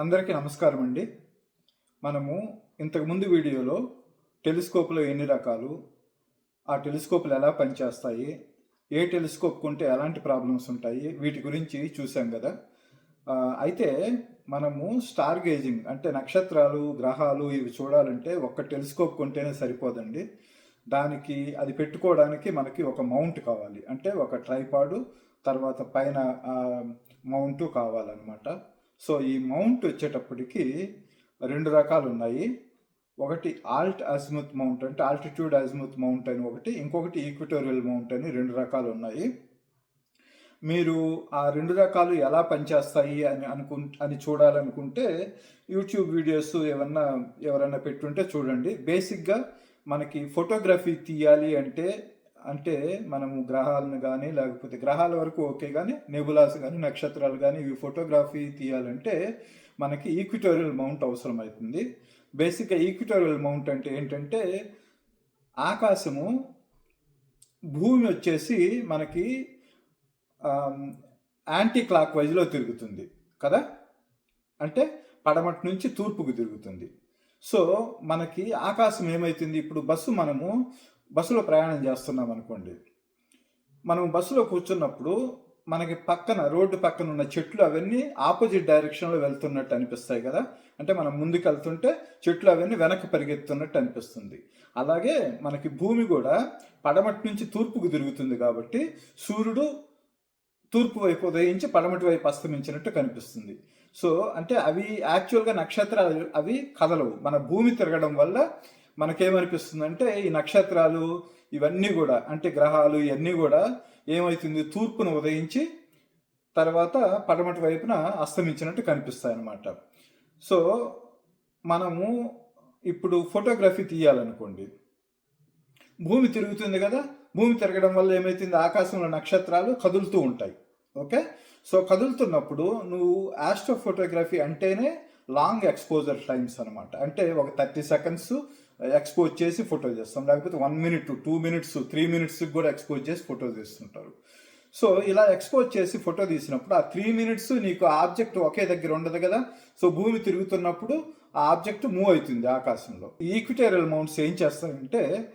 అందరికీ నమస్కారం అండి. మనము ఇంతకుముందు వీడియోలో టెలిస్కోప్లో ఎన్ని రకాలు ఆ టెలిస్కోప్లు ఎలా పనిచేస్తాయి ఏ టెలిస్కోప్ కొంటే ఎలాంటి ప్రాబ్లమ్స్ ఉంటాయి వీటి గురించి చూసాం కదా. అయితే మనము స్టార్ గేజింగ్ అంటే నక్షత్రాలు గ్రహాలు ఇవి చూడాలంటే ఒక్క టెలిస్కోప్ కొంటేనే సరిపోదండి. దానికి అది పెట్టుకోవడానికి మనకి ఒక మౌంట్ కావాలి. అంటే ఒక ట్రైపాడు తర్వాత పైన మౌంటు కావాలన్నమాట. సో ఈ మౌంట్ వచ్చేటప్పటికి రెండు రకాలు ఉన్నాయి ఒకటి ఆల్ట్ అజ్ముత్ మౌంట్ అంటే ఆల్టిట్యూడ్ అజ్ముత్ మౌంట్ అని ఒకటి ఇంకొకటి ఈక్విటోరియల్ మౌంట్ అని రెండు రకాలు ఉన్నాయి మీరు ఆ రెండు రకాలు ఎలా పనిచేస్తాయి అని అనుకు అని చూడాలనుకుంటే యూట్యూబ్ వీడియోస్ ఏమన్నా ఎవరైనా పెట్టుంటే చూడండి. బేసిక్గా మనకి ఫోటోగ్రఫీ తీయాలి అంటే అంటే మనము గ్రహాలను కానీ లేకపోతే గ్రహాల వరకు ఓకే కానీ నెబులాస్ కానీ నక్షత్రాలు కానీ ఇవి ఫోటోగ్రఫీ తీయాలంటే మనకి ఈక్విటోరియల్ మౌంట్ అవసరం అవుతుంది బేసిక్గా ఈక్విటోరియల్ మౌంట్ అంటే ఏంటంటే ఆకాశము భూమి వచ్చేసి మనకి యాంటీ క్లాక్ వైజ్లో తిరుగుతుంది కదా? అంటే పడమటి నుంచి తూర్పుకు తిరుగుతుంది. సో మనకి ఆకాశం ఏమవుతుంది ఇప్పుడు బస్సు మనము బస్సులో ప్రయాణం చేస్తున్నాం అనుకోండి. మనం బస్సులో కూర్చున్నప్పుడు మనకి పక్కన రోడ్డు పక్కన ఉన్న చెట్లు అవన్నీ ఆపోజిట్ డైరెక్షన్లో వెళ్తున్నట్టు అనిపిస్తాయి కదా. అంటే మనం ముందుకు వెళ్తుంటే చెట్లు అవన్నీ వెనక్కి పరిగెత్తున్నట్టు అనిపిస్తుంది. అలాగే మనకి భూమి కూడా పడమటి నుంచి తూర్పుకు తిరుగుతుంది కాబట్టి సూర్యుడు తూర్పు వైపు ఉదయించి పడమటి వైపు అస్తమించినట్టు కనిపిస్తుంది. సో అంటే అవి యాక్చువల్గా నక్షత్రాలు అవి కదలవు. మన భూమి తిరగడం వల్ల మనకేమనిపిస్తుంది అంటే ఈ నక్షత్రాలు ఇవన్నీ కూడా అంటే గ్రహాలు ఇవన్నీ కూడా ఏమవుతుంది తూర్పును ఉదయించి తర్వాత పడమటి వైపున అస్తమించినట్టు కనిపిస్తాయి అన్నమాట సో మనము ఇప్పుడు ఫోటోగ్రఫీ తీయాలనుకోండి. భూమి తిరుగుతుంది కదా? భూమి తిరగడం వల్ల ఏమవుతుంది ఆకాశంలో నక్షత్రాలు కదులుతూ ఉంటాయి. ఓకే? సో కదులుతున్నప్పుడు నువ్వు ఆస్ట్రో ఫోటోగ్రఫీ అంటేనే లాంగ్ ఎక్స్పోజర్ టైమ్స్ అనమాట అంటే ఒక థర్టీ సెకండ్స్ ఎక్స్పోజ్ చేసి ఫోటో చేస్తాం. లేకపోతే one minute two minutes three మినిట్స్కి కూడా ఎక్స్పోజ్ చేసి ఫోటో తీస్తుంటారు. సో ఇలా ఎక్స్పోజ్ చేసి ఫోటో తీసినప్పుడు ఆ త్రీ మినిట్స్ నీకు ఆబ్జెక్ట్ ఒకే దగ్గర ఉండదు కదా? సో భూమి తిరుగుతున్నప్పుడు ఆ ఆబ్జెక్ట్ మూవ్ అవుతుంది ఆకాశంలో. ఈక్విటేరియల్ మౌంట్స్ ఏం చేస్తాయంటే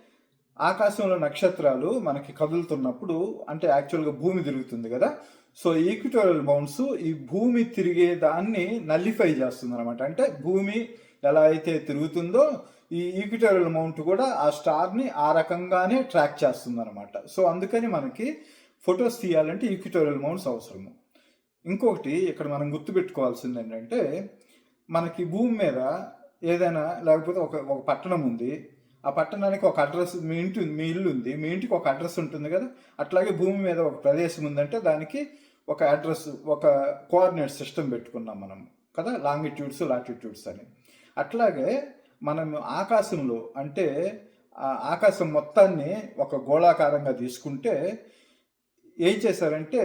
ఆకాశంలో నక్షత్రాలు మనకి కదులుతున్నప్పుడు అంటే యాక్చువల్గా భూమి తిరుగుతుంది కదా? సో ఈక్విటోరియల్ మౌంట్స్ ఈ భూమి తిరిగే దాన్ని నల్లిఫై చేస్తుంది అనమాట అంటే భూమి ఎలా అయితే తిరుగుతుందో ఈ ఈక్విటోరియల్ మౌంట్ కూడా ఆ స్టార్ని ఆ రకంగానే ట్రాక్ చేస్తుంది అనమాట సో అందుకని మనకి ఫొటోస్ తీయాలంటే ఈక్విటోరియల్ మౌంట్స్ అవసరము. ఇంకొకటి ఇక్కడ మనం గుర్తుపెట్టుకోవాల్సింది ఏంటంటే మనకి భూమి మీద ఏదైనా లేకపోతే ఒక ఒక పట్టణం ఉంది. ఆ పట్టణానికి ఒక అడ్రస్ మీ ఇంటి మీ ఇల్లు ఉంది. మీ ఇంటికి ఒక అడ్రస్ ఉంటుంది కదా. అట్లాగే భూమి మీద ఒక ప్రదేశం ఉందంటే దానికి ఒక అడ్రస్ ఒక కోఆర్డినేట్ సిస్టమ్ పెట్టుకున్నాం మనం కదా. లాంగిట్యూడ్స్ లాటిట్యూడ్స్ అని. అట్లాగే మనం ఆకాశంలో అంటే ఆకాశం మొత్తాన్ని ఒక గోళాకారంగా తీసుకుంటే ఏం చేశారంటే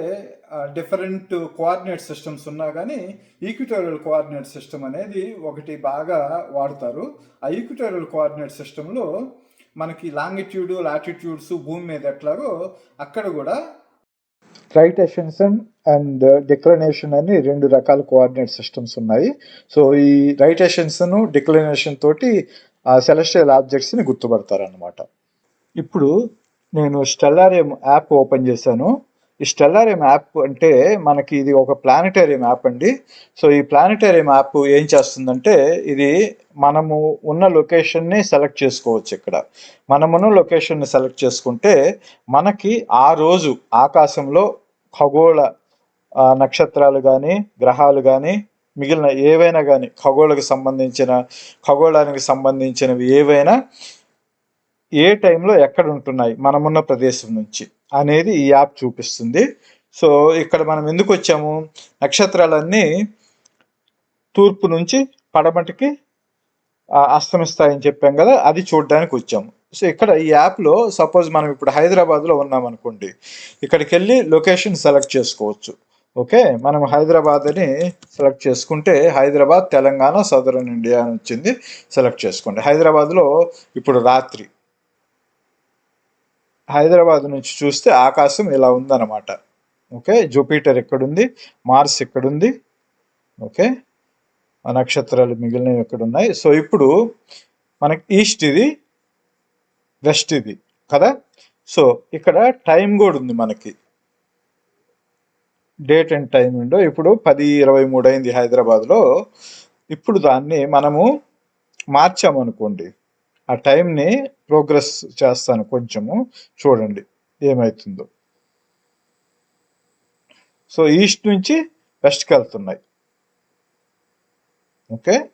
డిఫరెంట్ కోఆర్డినేట్ సిస్టమ్స్ ఉన్నా కానీ ఈక్విటోరియల్ కోఆర్డినేట్ సిస్టమ్ అనేది ఒకటి బాగా వాడతారు. ఆ ఈక్విటోరియల్ కోఆర్డినేట్ సిస్టంలో మనకి లాంగిట్యూడ్ లాటిట్యూడ్స్ భూమి మీద ఎట్లాగో అక్కడ కూడా రైటేషన్స్ అండ్ డిక్లనేషన్ అని రెండు రకాల కోఆర్డినేట్ సిస్టమ్స్ ఉన్నాయి. సో ఈ రైట్ రైటేషన్స్ను డిక్లనేషన్ తోటి ఆ సెలెస్టియల్ ఆబ్జెక్ట్స్ని గుర్తుపడతారు అనమాట ఇప్పుడు నేను స్టెల్లారియం యాప్ ఓపెన్ చేశాను. ఈ స్టెల్లారియం యాప్ అంటే మనకి ఇది ఒక ప్లానటేరియం యాప్ అండి. సో ఈ ప్లానటేరియం యాప్ ఏం చేస్తుందంటే ఇది మనము ఉన్న లొకేషన్ని సెలెక్ట్ చేసుకోవచ్చు ఇక్కడ. మనమున్న లొకేషన్ని సెలెక్ట్ చేసుకుంటే మనకి ఆ రోజు ఆకాశంలో ఖగోళ నక్షత్రాలు కానీ గ్రహాలు కానీ మిగిలిన ఏవైనా కానీ ఖగోళకు సంబంధించిన ఖగోళానికి సంబంధించినవి ఏవైనా ఏ టైంలో ఎక్కడ ఉంటున్నాయి? మనమున్న ప్రదేశం నుంచి. అనేది ఈ యాప్ చూపిస్తుంది. సో ఇక్కడ మనం ఎందుకు వచ్చాము? నక్షత్రాలన్నీ తూర్పు నుంచి పడమటికి అస్తమిస్తాయని చెప్పాం కదా అది చూడడానికి వచ్చాము సో ఇక్కడ ఈ యాప్లో సపోజ్ మనం ఇప్పుడు హైదరాబాద్లో ఉన్నాం అనుకోండి ఇక్కడికి వెళ్ళి లొకేషన్ సెలెక్ట్ చేసుకోవచ్చు. ఓకే? మనం హైదరాబాద్ అని సెలెక్ట్ చేసుకుంటే హైదరాబాద్ తెలంగాణ సదరన్ ఇండియా అని వచ్చింది సెలెక్ట్ చేసుకోండి. హైదరాబాద్లో ఇప్పుడు రాత్రి హైదరాబాద్ నుంచి చూస్తే ఆకాశం ఇలా ఉందన్నమాట. ఓకే? జూపిటర్ ఎక్కడుంది? మార్స్ ఎక్కడుంది? ఓకే? నక్షత్రాలు మిగిలినవి ఎక్కడున్నాయి? సో ఇప్పుడు మనకి ఈస్ట్ ఇది వెస్ట్ ఇది కదా? సో ఇక్కడ టైం కూడా ఉంది మనకి. డేట్ అండ్ టైం ఉండో ఇప్పుడు పది ఇరవై మూడు అయింది హైదరాబాద్లో. ఇప్పుడు దాన్ని మనము మార్చామనుకోండి. ఆ టైంని ప్రోగ్రెస్ చేస్తాను కొంచెము. చూడండి ఏమవుతుందో సో ఈస్ట్ నుంచి వెస్ట్కి వెళ్తున్నాయి. ఓకే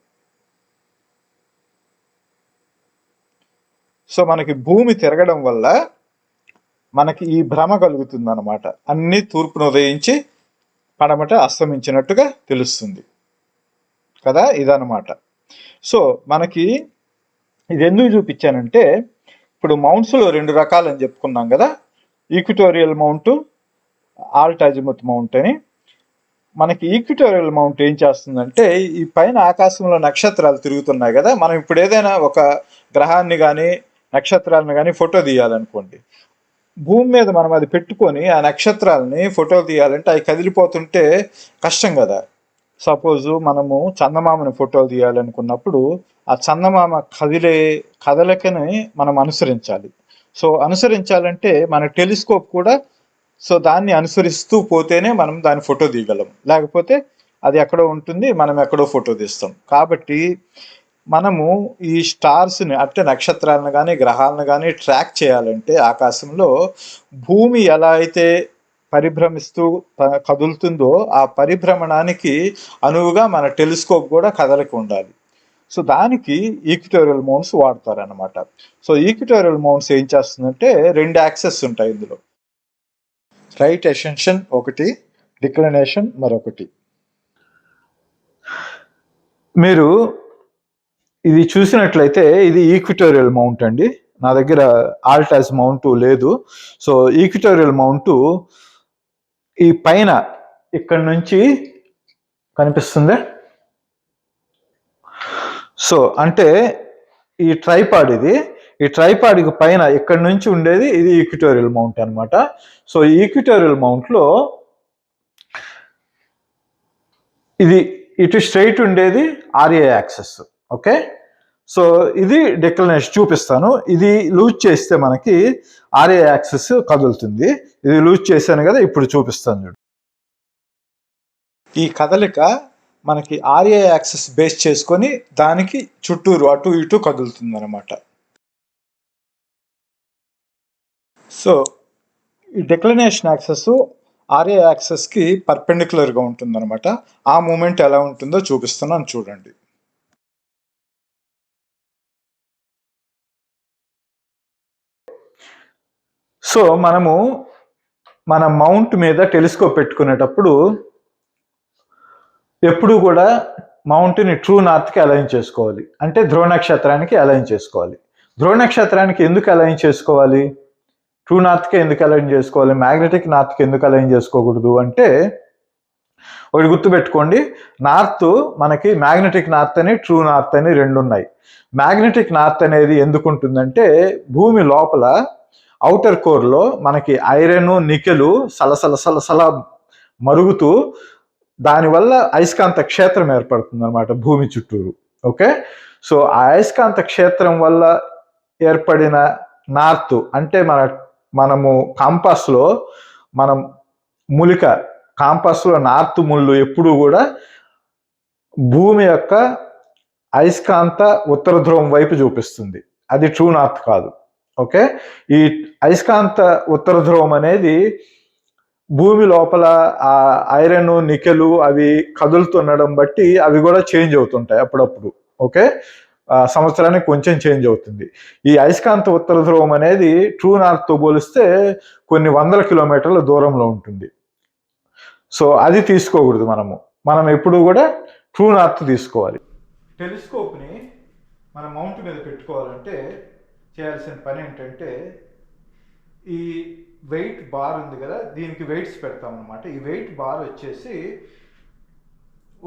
సో మనకి భూమి తిరగడం వల్ల మనకి ఈ భ్రమ కలుగుతుంది అనమాట అన్నీ తూర్పును ఉదయించి పడమట అస్తమించినట్టుగా తెలుస్తుంది. కదా? ఇదనమాట సో మనకి ఇది ఎందుకు చూపించానంటే ఇప్పుడు మౌంట్స్లో రెండు రకాలు అని చెప్పుకున్నాం కదా ఈక్విటోరియల్ మౌంట్ ఆల్టాజిమత్ మౌంట్ అని. మనకి ఈక్విటోరియల్ మౌంట్ ఏం చేస్తుందంటే ఈ పైన ఆకాశంలో నక్షత్రాలు తిరుగుతున్నాయి కదా మనం ఇప్పుడు ఏదైనా ఒక గ్రహాన్ని కానీ నక్షత్రాలను కానీ ఫోటో తీయాలనుకోండి. భూమి మీద మనం అది పెట్టుకొని ఆ నక్షత్రాలని ఫోటో తీయాలంటే అవి కదిలిపోతుంటే కష్టం కదా. సపోజు మనము చందమామని ఫోటోలు తీయాలనుకున్నప్పుడు ఆ చందమామ కదిలే కదలికని మనం అనుసరించాలి. సో అనుసరించాలంటే మన టెలిస్కోప్ కూడా సో దాన్ని అనుసరిస్తూ పోతేనే మనం దాని ఫోటో తీయగలం లేకపోతే అది ఎక్కడో ఉంటుంది మనం ఎక్కడో ఫోటో తీస్తాం. కాబట్టి మనము ఈ స్టార్స్ని అంటే నక్షత్రాలను కానీ గ్రహాలను కానీ ట్రాక్ చేయాలంటే ఆకాశంలో భూమి ఎలా అయితే పరిభ్రమిస్తూ కదులుతుందో ఆ పరిభ్రమణానికి అనువుగా మన టెలిస్కోప్ కూడా కదలికి ఉండాలి. సో దానికి ఈక్విటోరియల్ మౌంట్స్ వాడతారనమాట సో ఈక్విటోరియల్ మౌంట్స్ ఏం చేస్తుందంటే రెండు యాక్సెస్ ఉంటాయి ఇందులో. రైట్ ఎసెన్షన్ ఒకటి డిక్లనేషన్ మరొకటి. మీరు ఇది చూసినట్లయితే ఇది ఈక్విటోరియల్ మౌంట్ అండి. నా దగ్గర ఆల్టాస్ మౌంట్ లేదు. సో ఈక్విటోరియల్ మౌంటు ఈ పైన ఇక్కడ నుంచి కనిపిస్తుంది. సో అంటే ఈ ట్రైపాడ్ ఇది. ఈ ట్రైపాడ్కి పైన ఇక్కడ నుంచి ఉండేది ఇది ఈక్విటోరియల్ మౌంట్ అన్నమాట. సో ఈక్విటోరియల్ మౌంట్లో ఇది ఇటు స్ట్రైట్ ఉండేది ఆర్ఏ యాక్సెస్. ఓకే? సో ఇది డెక్లనేషన్ చూపిస్తాను. ఇది లూజ్ చేస్తే మనకి ఆర్ఏ యాక్సెస్ కదులుతుంది. ఇది లూజ్ చేశాను కదా ఇప్పుడు చూపిస్తాను చూడు. ఈ కదలిక మనకి ఆర్ఏ యాక్సెస్ బేస్ చేసుకొని దానికి చుట్టూరు అటు ఇటు కదులుతుంది అనమాట సో ఈ డిక్లనేషన్ యాక్సెస్ ఆర్ఏ యాక్సెస్కి పర్పెండిక్యులర్గా ఉంటుందన్నమాట. ఆ మూమెంట్ ఎలా ఉంటుందో చూపిస్తున్నాను చూడండి. సో మనము మన మౌంట్ మీద టెలిస్కోప్ పెట్టుకునేటప్పుడు ఎప్పుడు కూడా మౌంట్ని ట్రూ నార్త్కి అలైన్ చేసుకోవాలి. అంటే ధ్రువ నక్షత్రానికి అలైన్ చేసుకోవాలి. ధ్రువ నక్షత్రానికి ఎందుకు అలైన్ చేసుకోవాలి? ట్రూ నార్త్కి ఎందుకు అలైన్ చేసుకోవాలి? మ్యాగ్నెటిక్ నార్త్కి ఎందుకు అలైన్ చేసుకోకూడదు? అంటే ఒకటి గుర్తుపెట్టుకోండి. నార్త్ మనకి మ్యాగ్నెటిక్ నార్త్ అని ట్రూ నార్త్ అని రెండు ఉన్నాయి మ్యాగ్నెటిక్ నార్త్ అనేది ఎందుకు ఉంటుందంటే భూమి లోపల అవుటర్ కోర్లో మనకి ఐరన్ నికెలు సలసల సలసల మరుగుతూ దానివల్ల అయస్కాంత క్షేత్రం ఏర్పడుతుంది అనమాట భూమి చుట్టూరు. ఓకే? సో ఆ అయస్కాంత క్షేత్రం వల్ల ఏర్పడిన నార్త్ అంటే మన మనము కాంపాస్లో మనం ములిక కాంపాస్లో నార్త్ ముళ్ళు ఎప్పుడూ కూడా భూమి యొక్క అయస్కాంత ఉత్తర ధ్రువం వైపు చూపిస్తుంది. అది ట్రూ నార్త్ కాదు. ఓకే? ఈ అయస్కాంత ఉత్తర ధ్రువం అనేది భూమి లోపల ఆ ఐరన్ నికెలు అవి కదులుతుండడం బట్టి అవి కూడా చేంజ్ అవుతుంటాయి అప్పుడప్పుడు. ఓకే? సంవత్సరానికి కొంచెం చేంజ్ అవుతుంది. ఈ అయస్కాంత ఉత్తర ధ్రువం అనేది ట్రూ నార్త్తో పోలిస్తే కొన్ని వందల కిలోమీటర్ల దూరంలో ఉంటుంది. సో అది తీసుకోకూడదు మనము. మనం ఎప్పుడు కూడా ట్రూ నార్త్ తీసుకోవాలి. టెలిస్కోప్ని మన మౌంట్ మీద పెట్టుకోవాలంటే చేయాల్సిన పని ఏంటంటే ఈ వెయిట్ బార్ ఉంది కదా దీనికి వెయిట్స్ పెడతాం అనమాట ఈ వెయిట్ బార్ వచ్చేసి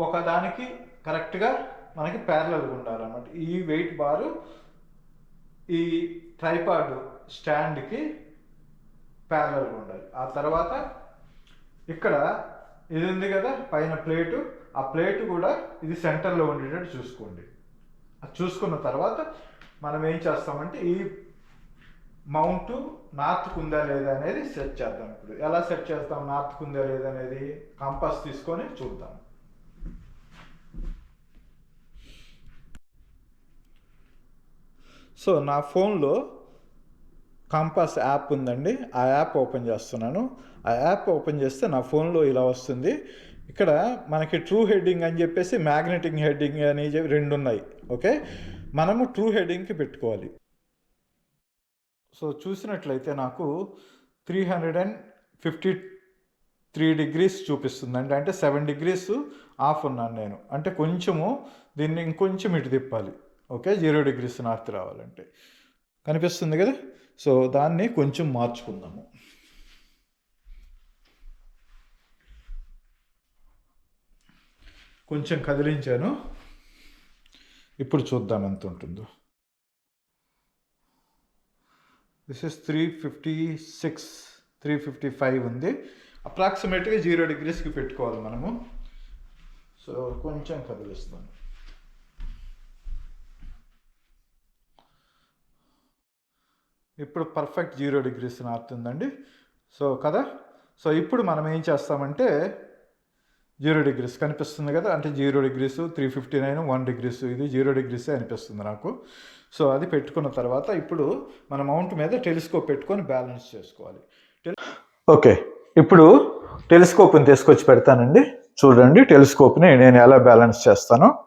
ఒకదానికి కరెక్ట్గా మనకి ప్యారలల్గా ఉండాలన్నమాట. ఈ వెయిట్ బారు ఈ ట్రైపాడ్ స్టాండ్కి ప్యారలల్గా ఉండాలి. ఆ తర్వాత ఇక్కడ ఇది ఉంది కదా పైన ప్లేటు. ఆ ప్లేట్ కూడా ఇది సెంటర్లో ఉండేటట్టు చూసుకోండి. అది చూసుకున్న తర్వాత మనం ఏం చేస్తామంటే ఈ మౌంట్ నార్త్కు ఉందా లేదా అనేది సెట్ చేద్దాం ఇప్పుడు. ఎలా సెట్ చేస్తాం? నార్త్కు ఉందా లేదా అనేది కంపాస్ తీసుకొని చూద్దాం. సో నా ఫోన్లో కంపాస్ యాప్ ఉందండి. ఆ యాప్ ఓపెన్ చేస్తున్నాను. ఆ యాప్ ఓపెన్ చేస్తే నా ఫోన్లో ఇలా వస్తుంది. ఇక్కడ మనకి ట్రూ హెడ్డింగ్ అని చెప్పేసి మ్యాగ్నెటిక్ హెడ్డింగ్ అని చెప్పి రెండు ఉన్నాయి. ఓకే? మనము ట్రూ హెడ్డింగ్కి పెట్టుకోవాలి. సో చూసినట్లయితే నాకు three hundred and fifty three degrees చూపిస్తుందండి అంటే సెవెన్ డిగ్రీస్ ఆఫ్ ఉన్నాను నేను. అంటే కొంచెము దీన్ని ఇంకొంచెం ఇటు తిప్పాలి. ఓకే? జీరో డిగ్రీస్ నార్త్ రావాలంటే. కనిపిస్తుంది కదా? సో దాన్ని కొంచెం మార్చుకుందాము. కొంచెం కదిలించాను. ఇప్పుడు చూద్దాం ఎంత ఉంటుందో. This is three fifty six three fifty five ఉంది అప్రాక్సిమేట్గా జీరో డిగ్రీస్కి పెట్టుకోవాలి మనము. సో కొంచెం కదిలిస్తాను ఇప్పుడు పర్ఫెక్ట్ జీరో డిగ్రీస్ నారుతుందండి సో కదా? సో ఇప్పుడు మనం ఏం చేస్తామంటే జీరో డిగ్రీస్ కనిపిస్తుంది కదా? అంటే zero degrees three fifty nine one degrees ఇది జీరో డిగ్రీసే అనిపిస్తుంది నాకు. సో అది పెట్టుకున్న తర్వాత ఇప్పుడు మన మౌంట్ మీద టెలిస్కోప్ పెట్టుకొని బ్యాలెన్స్ చేసుకోవాలి. ఓకే. ఇప్పుడు టెలిస్కోప్ని తీసుకొచ్చి పెడతానండి. చూడండి టెలిస్కోప్ని నేను ఎలా బ్యాలెన్స్ చేస్తానో.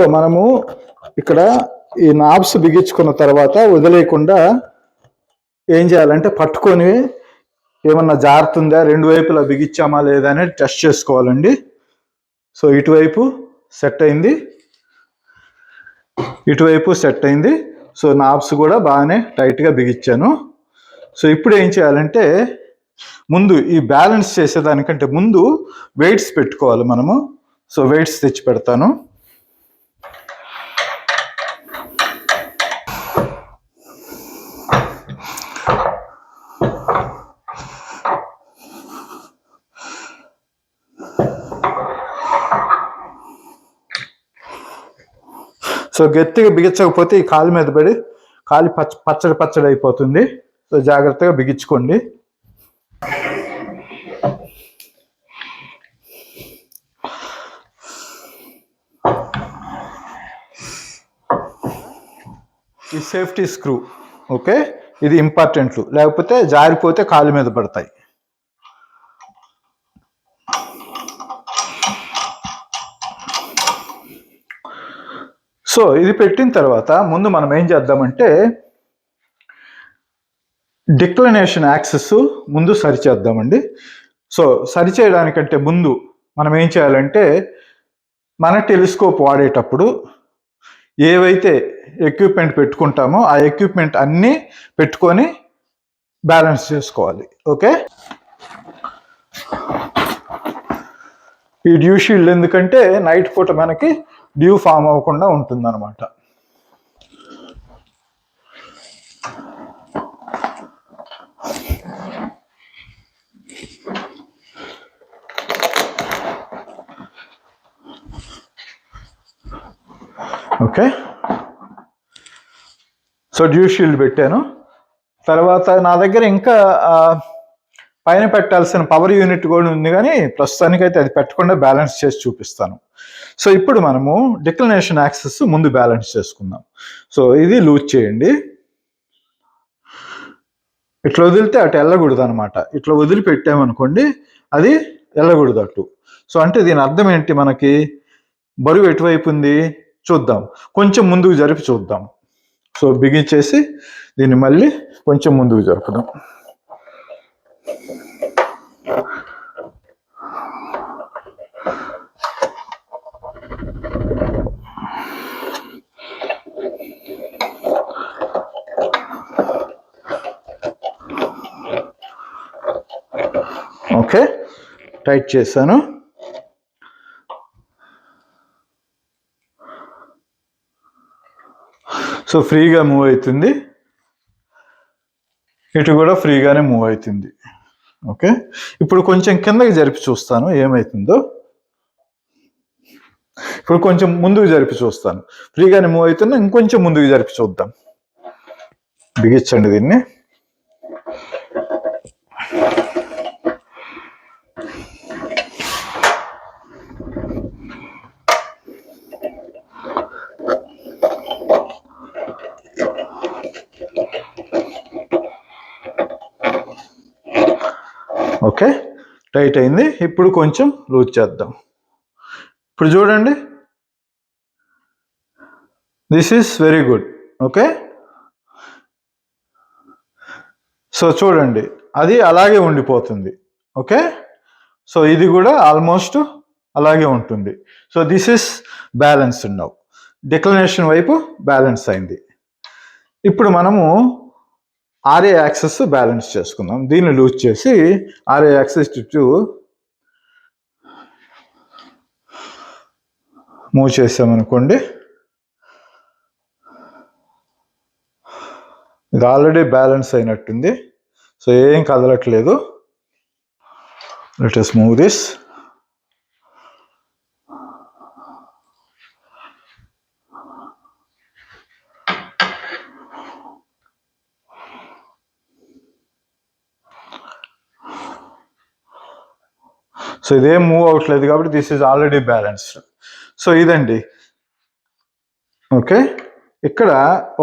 సో మనము ఇక్కడ ఈ నాబ్స్ బిగించుకున్న తర్వాత వదిలేయకుండా ఏం చేయాలంటే పట్టుకొని ఏమన్నా జారుతుందా? రెండు వైపులా బిగించామా లేదా అనేది టెస్ట్ చేసుకోవాలండి. సో ఇటువైపు సెట్ అయింది. ఇటువైపు సెట్ అయింది. సో నాబ్స్ కూడా బాగానే టైట్గా బిగించాను. సో ఇప్పుడు ఏం చేయాలంటే ముందు ఈ బ్యాలెన్స్ చేసేదానికంటే ముందు వెయిట్స్ పెట్టుకోవాలి మనము. సో వెయిట్స్ తెచ్చి పెడతాను. సో గట్టిగా బిగించకపోతే ఈ కాలు మీద పడి కాలి పచ్చ పచ్చడి పచ్చడి అయిపోతుంది. సో జాగ్రత్తగా బిగించుకోండి. ఈ సేఫ్టీ స్క్రూ ఓకే? ఇది ఇంపార్టెంట్లు. లేకపోతే జారిపోతే కాలు మీద పడతాయి. సో ఇది పెట్టిన తర్వాత ముందు మనం ఏం చేద్దామంటే డిక్లనేషన్ యాక్సెస్ ముందు సరిచేద్దామండి సో సరిచేయడానికంటే ముందు మనం ఏం చేయాలంటే మన టెలిస్కోప్ వాడేటప్పుడు ఏవైతే ఎక్విప్మెంట్ పెట్టుకుంటామో ఆ ఎక్విప్మెంట్ అన్నీ పెట్టుకొని బ్యాలెన్స్ చేసుకోవాలి. ఓకే? ఈ డ్యూ షీల్డ్ ఎందుకంటే నైట్ పూట మనకి డ్యూ ఫామ్ అవ్వకుండా ఉంటుందన్నమాట. ఓకే. సో డ్యూ షీల్డ్ పెట్టాను. తర్వాత నా దగ్గర ఇంకా పైన పెట్టాల్సిన పవర్ యూనిట్ కూడా ఉంది కానీ ప్రస్తుతానికైతే అది పెట్టకుండా బ్యాలెన్స్ చేసి చూపిస్తాను. సో ఇప్పుడు మనము డిక్లనేషన్ యాక్సెస్ ముందు బ్యాలెన్స్ చేసుకుందాం. సో ఇది లూజ్ చేయండి. ఇట్లా వదిలితే అటు వెళ్ళకూడదు అనమాట ఇట్లా వదిలి పెట్టామనుకోండి అది వెళ్ళకూడదు అటు. సో అంటే దీని అర్థం ఏంటి మనకి? బరువు ఎటువైపు ఉంది? చూద్దాం. కొంచెం ముందుకు జరిపి చూద్దాం. సో బిగించేసి దీన్ని మళ్ళీ కొంచెం ముందుకు జరుపుదాం. ఓకే టైట్ చేశాను. సో ఫ్రీగా మూవ్ అవుతుంది. ఇటు కూడా ఫ్రీగానే మూవ్ అవుతుంది. ఓకే. ఇప్పుడు కొంచెం కిందకి జరిపి చూస్తాను. ఏమవుతుందో ఇప్పుడు కొంచెం ముందుకు జరిపి చూస్తాను. ఫ్రీగానే మూవ్ అవుతున్నా ఇంకొంచెం ముందుకు జరిపి చూద్దాం. బిగించండి దీన్ని. ఓకే? టైట్ అయింది. ఇప్పుడు కొంచెం లూజ్ చేద్దాం. ఇప్పుడు చూడండి. This is very good okay? So చూడండి. అది అలాగే ఉండిపోతుంది. ఓకే? సో ఇది కూడా ఆల్మోస్ట్ అలాగే ఉంటుంది. So this is balance now declination వైపు బ్యాలెన్స్ అయింది. ఇప్పుడు మనము ఆర్ఏ యాక్సెస్ బ్యాలెన్స్ చేసుకుందాం. దీన్ని లూజ్ చేసి ఆర్ఏ యాక్సెస్ చుట్టూ మూవ్ చేసామనుకోండి ఇది ఆల్రెడీ బ్యాలెన్స్ అయినట్టుంది. సో ఏం కదలట్లేదు. Let us move this so ఇదేం మూవ్ అవట్లేదు కాబట్టి this is already balanced so ఇదండి. ఓకే ఇక్కడ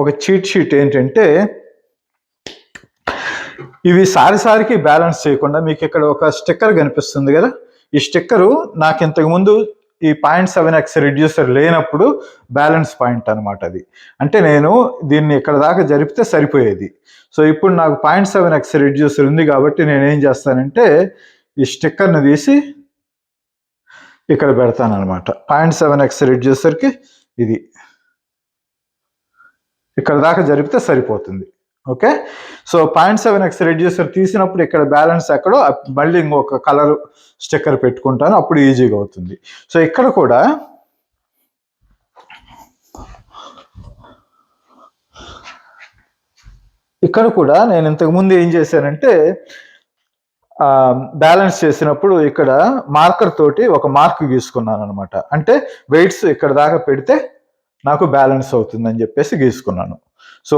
ఒక చీట్ షీట్ ఏంటంటే ఇవి సారిసారికి బ్యాలెన్స్ చేయకుండా మీకు ఇక్కడ ఒక స్టిక్కర్ కనిపిస్తుంది కదా? ఈ స్టిక్కరు నాకు ఇంతకుముందు ఈ పాయింట్ సెవెన్ ఎక్స్ రిడ్యూసర్ లేనప్పుడు బ్యాలెన్స్ పాయింట్ అనమాట అది. అంటే నేను దీన్ని ఇక్కడ దాకా జరిపితే సరిపోయేది. సో ఇప్పుడు నాకు పాయింట్ సెవెన్ ఎక్స్ రిడ్యూసర్ ఉంది కాబట్టి నేను ఏం చేస్తానంటే ఈ స్టిక్కర్ని తీసి ఇక్కడ పెడతాను అనమాట పాయింట్ సెవెన్ ఎక్స్ రిడ్యూసర్కి ఇది. ఇక్కడ దాకా జరిపితే సరిపోతుంది. Okay? So point seven x reducer తీసినప్పుడు ఇక్కడ బ్యాలెన్స్ ఎక్కడో మళ్ళీ ఇంకొక కలర్ స్టిక్కర్ పెట్టుకుంటాను అప్పుడు ఈజీగా అవుతుంది. సో ఇక్కడ కూడా ఇక్కడ కూడా నేను ఇంతకుముందు ఏం చేశానంటే బ్యాలెన్స్ చేసినప్పుడు ఇక్కడ మార్కర్ తోటి ఒక మార్క్ గీసుకున్నాను అనమాట అంటే వెయిట్స్ ఇక్కడ దాకా పెడితే నాకు బ్యాలెన్స్ అవుతుందని చెప్పేసి గీసుకున్నాను. సో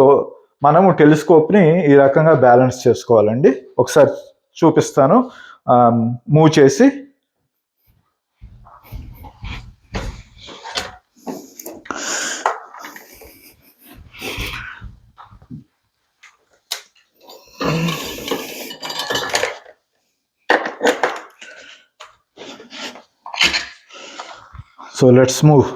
మనము టెలిస్కోప్ని ఈ రకంగా బ్యాలెన్స్ చేసుకోవాలండి. ఒకసారి చూపిస్తాను. మూవ్ చేసి so let's move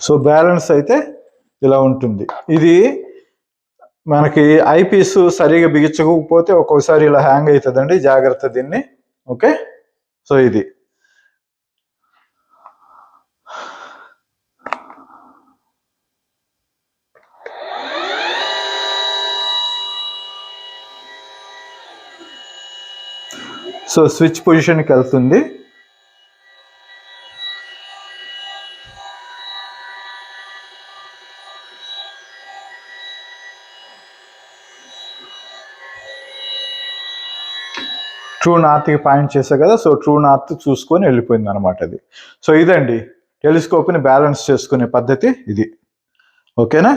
so balance అయితే ఇలా ఉంటుంది. ఇది మనకి ఐపీస్ సరిగా బిగించకపోతే ఒక్కోసారి ఇలా హ్యాంగ్ అవుతుందండి జాగ్రత్త దీన్ని. ఓకే? సో ఇది. సో స్విచ్ పొజిషన్కి వెళ్తుంది. ట్రూ నార్త్కి పాయింట్ చేసే కదా సో ట్రూ నార్త్ చూసుకొని వెళ్ళిపోయింది అనమాట అది. సో ఇదండి టెలిస్కోప్ని బ్యాలెన్స్ చేసుకునే పద్ధతి ఇది. ఓకేనా?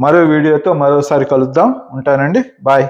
మరో వీడియోతో మరోసారి కలుద్దాం. ఉంటానండి. బాయ్